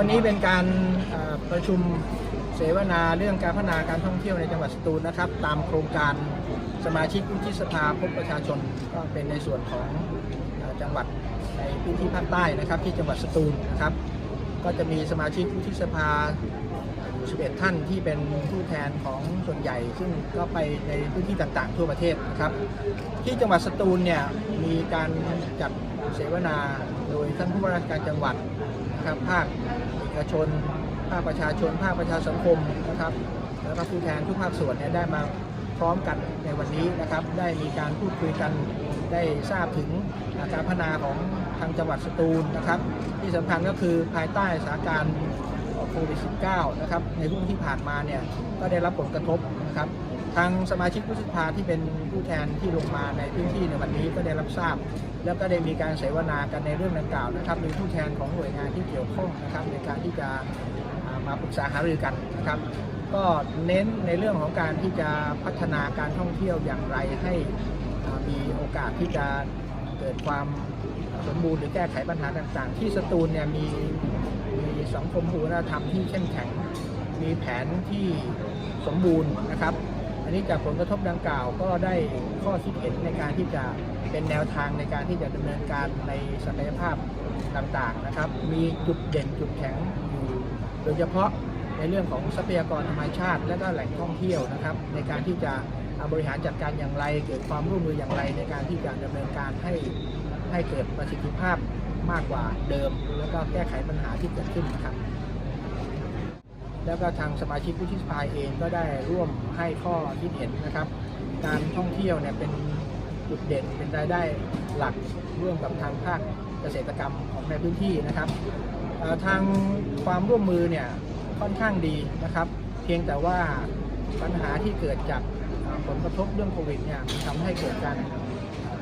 วันนี้เป็นการประชุมเสวนาเรื่องการพัฒนาการท่องเที่ยวในจังหวัดสตูลนะครับ ตามโครงการสมาชิกวุฒิสภาพบประชาชนก็เป็นในส่วนของจังหวัดในพื้นที่ภาคใต้นะครับ ที่จังหวัดสตูลนะครับ ก็จะมีสมาชิกวุฒิสภาอยู่11 ท่านที่เป็นผู้แทนของส่วนใหญ่ ซึ่งก็ไปในพื้นที่ต่างๆ ทั่วประเทศนะครับ ที่จังหวัดสตูลเนี่ยมีการจัดเสวนาโดยท่านผู้ว่าราชการจังหวัดนะครับภาคเอกชน ภาคประชาชน ภาคประชาสังคมนะครับ แล้วก็ผู้แทนทุกภาคส่วนเนี่ยได้มา พร้อมกันในวันนี้นะครับ ได้มีการพูดคุยกันได้ทราบถึงการพัฒนาของทางจังหวัดสตูลนะครับ ที่สำคัญก็คือภายใต้สถานการณ์โควิด -19 นะครับในช่วงที่ผ่านมาเนี่ยก็ได้รับผลกระทบนะครับทางสมาชิกวุฒิสภาที่เป็นผู้แทนที่ลงมาในพื้นที่ในวันนี้ก็ได้รับทราบ แล้วก็ได้มีการเสวนากันในเรื่องดังกล่าวนะครับมีผู้แทนของหน่วยงานที่เกี่ยวข้องนะครับในการที่จะ มาปรึกษาหารือกันนะครับ ก็เน้นในเรื่องของการที่จะพัฒนาการท่องเที่ยวอย่างไรให้มีโอกาสที่จะเกิดความสมบูรณ์หรือแก้ไขปัญหาต่างๆ ที่สตูลเนี่ยมีมีสังคมวัฒนธรรมที่เข้มแข็ง มีแผนที่สมบูรณ์นะครับ อันนี้จากผลกระทบดังกล่าวก็ได้ข้อคิดเห็นในการที่จะเป็นแนวทางในการที่จะดำเนินการในศักยภาพต่างๆนะครับ มีจุดเด่นจุดแข็งอยู่ โดยเฉพาะในเรื่องของทรัพยากรธรรมชาติ และก็แหล่งท่องเที่ยวนะครับ ในการที่จะบริหารจัดการอย่างไร เกิดความร่วมมืออย่างไร ในการที่จะดำเนินการให้ให้เกิดประสิทธิภาพมากกว่าเดิม แล้วก็แก้ไขปัญหาที่เกิดขึ้นนะครับ แล้วก็ทางสมาชิกวุฒิสภาเองก็ได้ร่วมให้ข้อคิดเห็นนะครับ การท่องเที่ยวเนี่ยเป็น จุดเด่นเป็นรายได้หลักร่วมกับทางภาคเกษตรกรรมของในพื้นที่นะครับทางความร่วมมือเนี่ยค่อนข้างดีนะครับ เพียงแต่ว่าปัญหาที่เกิดจากผลกระทบเรื่องโควิดเนี่ยทำให้เกิดการ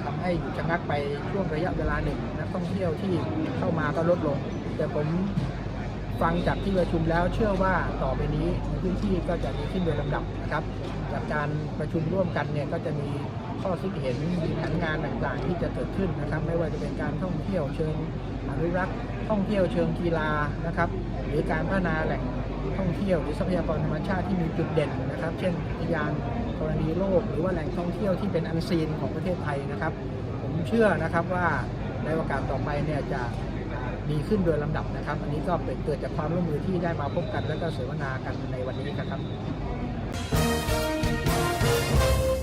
ทำให้หยุดชะงักไปช่วงระยะเวลาหนึ่งนักท่องเที่ยวที่เข้ามาก็ลดลง แต่ผม ฟังจากที่ประชุมแล้วเชื่อว่าต่อไปนี้พื้นที่ก็จะดีขึ้นโดยลำดับนะครับ จากการประชุมร่วมกันเนี่ยก็จะมีข้อคิดเห็นมีแผนงานต่างๆ ที่จะเกิดขึ้นนะครับ ไม่ว่าจะเป็นการท่องเที่ยวเชิงอนุรักษ์ท่องเที่ยวเชิงกีฬานะครับ หรือการพัฒนาแหล่งท่องเที่ยวหรือทรัพยากรธรรมชาติที่มีจุดเด่นนะครับ เช่นอุทยานธรณีโลก หรือว่าแหล่งท่องเที่ยวที่เป็นอันซีนของประเทศไทยนะครับ ผมเชื่อนะครับว่าในโอกาสต่อไปเนี่ยจะ ดีขึ้นโดยลำดับนะครับ อันนี้ก็เป็นเกิดจากความร่วมมือที่ได้มาพบกันและก็เสวนากันในวันนี้นะครับ